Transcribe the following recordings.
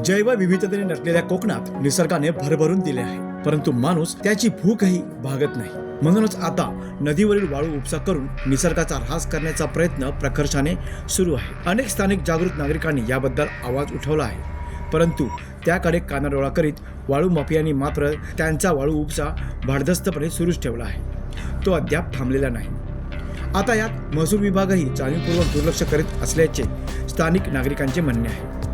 जैवविविधतेने नटलेल्या कोकणात निसर्गाने भरभरून दिले आहे. परंतु माणूस त्याची भूकही भागत नाही. म्हणूनच आता नदीवरील वाळू उपसा करून निसर्गाचा ऱ्हास करण्याचा प्रयत्न प्रकर्षाने सुरू आहे. अनेक स्थानिक जागृत नागरिकांनी याबद्दल आवाज उठवला आहे. परंतु त्याकडे कानाडोळा करीत वाळू माफियांनी मात्र त्यांचा वाळू उपसा भारदस्तपणे सुरूच ठेवला आहे. तो अद्याप थांबलेला नाही. आता यात महसूल विभागही जाणीवपूर्वक दुर्लक्ष करीत असल्याचे स्थानिक नागरिकांचे म्हणणे आहे.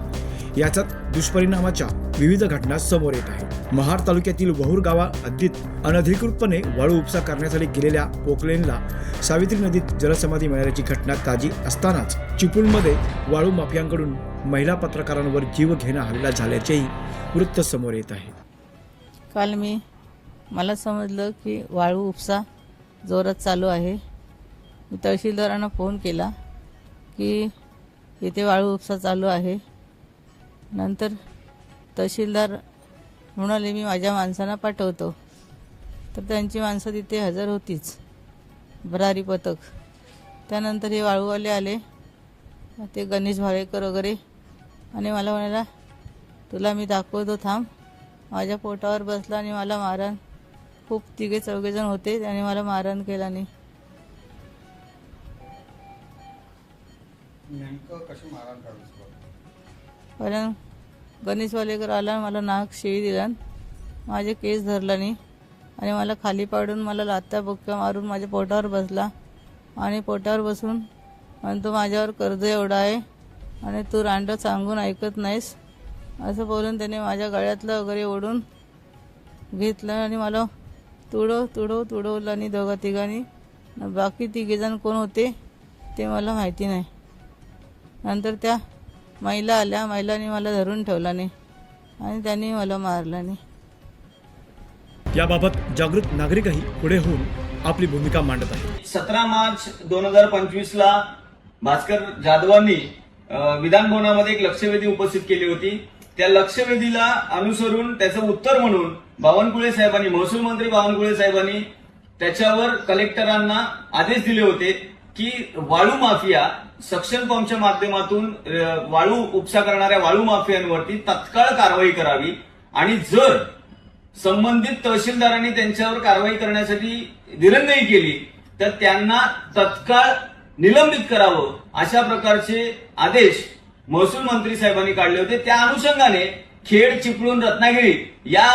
याचाच दुष्परिणामाच्या विविध घटना समोर येत आहेत. महाड तालुक्यातील वहूर गावा अद्दीत अनधिकृतपणे वाळू उपसा करण्यासाठी गेलेल्या पोकलेनला सावित्री नदीत जलसमाधी मिळाल्याची घटना ताजी असतानाच चिपळूणमध्ये वाळू माफियांकडून महिला पत्रकारांवर जीव घेणं हल्ला झाल्याचेही वृत्त समोर येत आहे. काल मी मला समजलं की वाळू उपसा जोरात चालू आहे. मी तहसीलदारांना फोन केला की इथे वाळू उपसा चालू आहे. नंतर तहसीलदार म्हणाले मी माझ्या माणसांना पाठवतो. तर त्यांची माणसं तिथे हजर होतीच. भरारी पथक. त्यानंतर हे वाळूवाले आले. ते गणेश भावेकर वगैरे. आणि मला म्हणाला तुला मी दाखवतो थांब. माझ्या पोटावर बसला आणि मला मारहाण. खूप तिघे चौघेजण होते त्याने मला मारहाण केला नाही शकतो कारण गणेश वालेकर आला मला नाक शिळी दिला. माझे केस धरला नाही. आणि मला खाली पाडून मला लात्या बुक्क्या मारून माझ्या पोटावर बसला. आणि पोटावर बसून आणि तो माझ्यावर कर्ज एवढा आहे. आणि तू रांड सांगून ऐकत नाहीस. असं बोलून त्याने माझ्या गळ्यातलं वगैरे ओढून घेतलं आणि मला तुडव तुडव तुडवलं आणि दोघा तिघांनी. बाकी तिघेजण कोण होते ते मला माहिती नाही. नंतर त्या महिला आल्या महिलांनी मला धरून ठेवला नाही. आणि त्यांनी मला मारलं नाही. याबाबत जागृत नागरिकही पुढे होऊन आपली भूमिका मांडत आहेत. सतरा मार्च दोन हजार पंचवीस ला भास्कर जाधवांनी विधान भवनामध्ये एक लक्षवेधी उपस्थित केली होती. त्या लक्षवेधीला अनुसरून त्याचं उत्तर म्हणून बावनकुळे साहेबांनी महसूल मंत्री बावनकुळे साहेबांनी त्याच्यावर कलेक्टरांना आदेश दिले होते. की वाळू माफिया सक्शन पंपच्या माध्यमातून वाळू उपसा करणाऱ्या वाळू माफियांवरती तत्काळ कारवाई करावी आणि जर संबंधित तहसीलदारांनी त्यांच्यावर कारवाई करण्यासाठी दिरंगाई केली तर त्यांना तत्काळ निलंबित करावं अशा प्रकारचे आदेश महसूल मंत्री साहेबांनी काढले होते. त्या अनुषंगाने खेड चिपळूण रत्नागिरी या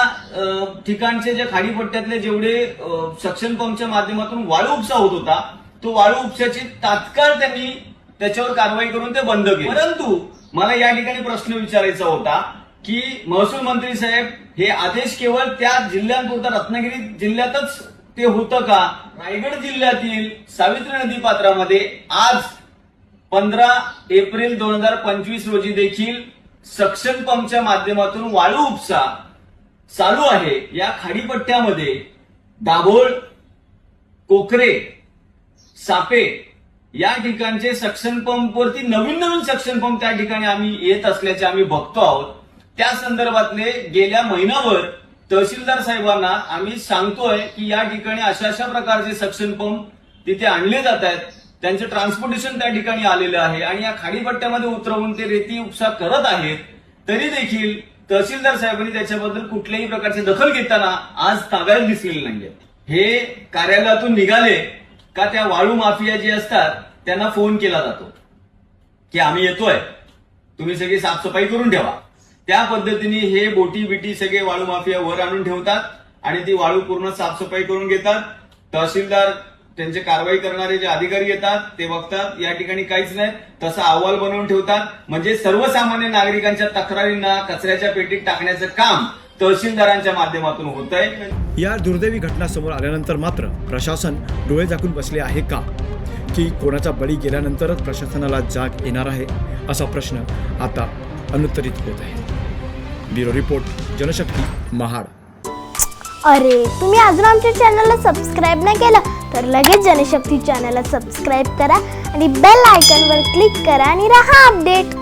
ठिकाणचे जे खाडीपट्ट्यातले जेवढे सक्शन पंपच्या माध्यमातून वाळू उपसा होत होता तो वाळू उपशाची तात्काळ त्यांनी त्याच्यावर कारवाई करून ते बंद केले. परंतु मला या ठिकाणी प्रश्न विचारायचा होता की महसूल मंत्री साहेब हे आदेश केवळ त्या जिल्ह्यांपुरता रत्नागिरी जिल्ह्यातच ते होतं का? रायगड जिल्ह्यातील सावित्री नदी पात्रामध्ये आज पंधरा एप्रिल दोन हजार पंचवीस रोजी देखील सक्शन पंपच्या माध्यमातून वाळू उपसा चालू आहे. या खाडीपट्ट्यामध्ये दाभोळ कोकरे सापे. या ठिकाणचे सक्शन पंपवरती नवीन नवीन सक्शन पंप त्या ठिकाणी आम्ही येत असल्याचे आम्ही बघतो आहोत. त्या संदर्भातले गेल्या महिनाभर तहसीलदार साहेबांना आम्ही सांगतोय की या ठिकाणी अशा अशा प्रकारचे सक्शन पंप तिथे आणले जात आहेत. त्यांचं ट्रान्सपोर्टेशन त्या ठिकाणी आलेलं आहे आणि या खाडीपट्ट्यामध्ये उतरवून ते रेती उपसा करत आहेत. तरी देखील तहसीलदार साहेबांनी त्याच्याबद्दल कुठल्याही प्रकारची दखल घेताना आज ताब्यात दिसलेली नाहीये. हे कार्यालयातून निघाले. का त्या वाळू माफिया जे असतात त्यांना फोन केला जातो. की आम्ही येतोय. तुम्ही सगळी साफसफाई करून ठेवा. त्या पद्धतीने हे बोटी बिटी सगळे वाळू माफिया वर आणून ठेवतात आणि ती वाळू पूर्ण साफसफाई करून घेतात. तहसीलदार त्यांचे कारवाई करणारे जे अधिकारी येतात ते बघतात. या ठिकाणी काहीच नाही. तसा अहवाल बनवून ठेवतात. म्हणजे सर्वसामान्य नागरिकांच्या तक्रारींना कचऱ्याच्या पेटीत टाकण्याचं काम तहसीलदारांच्या माध्यमातून होत आहे या दुर्दैवी घटना समोर आल्यानंतर मात्र प्रशासन डोळे झाकून बसले आहे का? की कोणाचा बळी गेल्यानंतरच प्रशासनाला जाग येणार आहे? असा प्रश्न आता अनुत्तरित होत आहे. Bureau report Janshakti Mahad. अरे तुम्ही अजून आमच्या चॅनलला सबस्क्राईब नाही केलं तर लगेच जनशक्ती चॅनलला सबस्क्राईब करा आणि बेल आयकॉनवर क्लिक करा आणि राहा अपडेट.